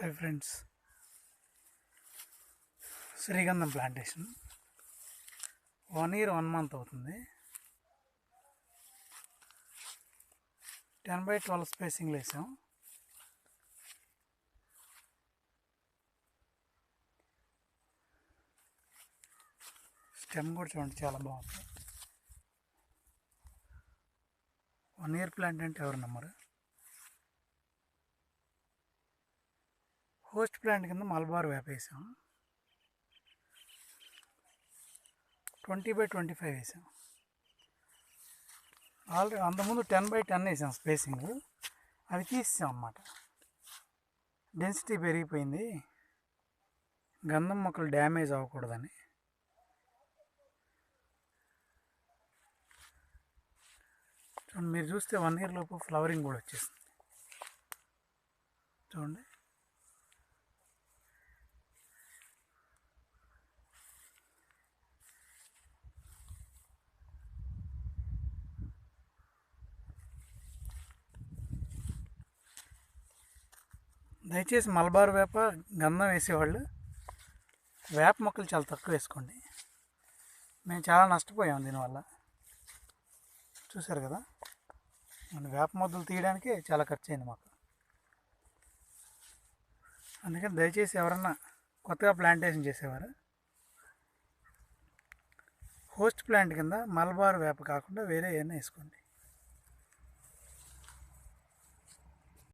Hi friends. శ్రీగంధం plantation. One year one month అవుతుంది. Ten by twelve స్పేసింగ్లు వేసాం. స్టెమ్ కూడా చూడండి చాలా బాగుంది. వన్ ఇయర్ ప్లాంట్ అంటే ఎవరు నమ్మరు? హోస్ట్ ప్లాంట్ కింద మలబార్ వేపేసాం ట్వంటీ బై ట్వంటీ ఫైవ్ వేసాం. ఆల్రెడీ అంతకుముందు టెన్ బై టెన్ వేసాం స్పేసింగ్. అది తీసాం అన్నమాట. డెన్సిటీ పెరిగిపోయింది. గంధం మొక్కలు డ్యామేజ్ అవ్వకూడదని. చూడండి మీరు చూస్తే వన్ ఇయర్ లోపు ఫ్లవరింగ్ కూడా వచ్చేసింది. చూడండి. దయచేసి మలబార్ వేప గంధం వేసేవాళ్ళు. వేప మొక్కలు చాలా తక్కువ వేసుకోండి. మేము చాలా నష్టపోయాం దీనివల్ల. చూసారు కదా? మన వేప మొద్దలు తీయడానికి చాలా ఖర్చు అయింది మాకు. అందుకని దయచేసి ఎవరన్నా కొత్తగా ప్లాంటేషన్ చేసేవారు? హోస్ట్ ప్లాంట్ కింద మలబార్ వేప కాకుండా వేరే ఏమైనా వేసుకోండి.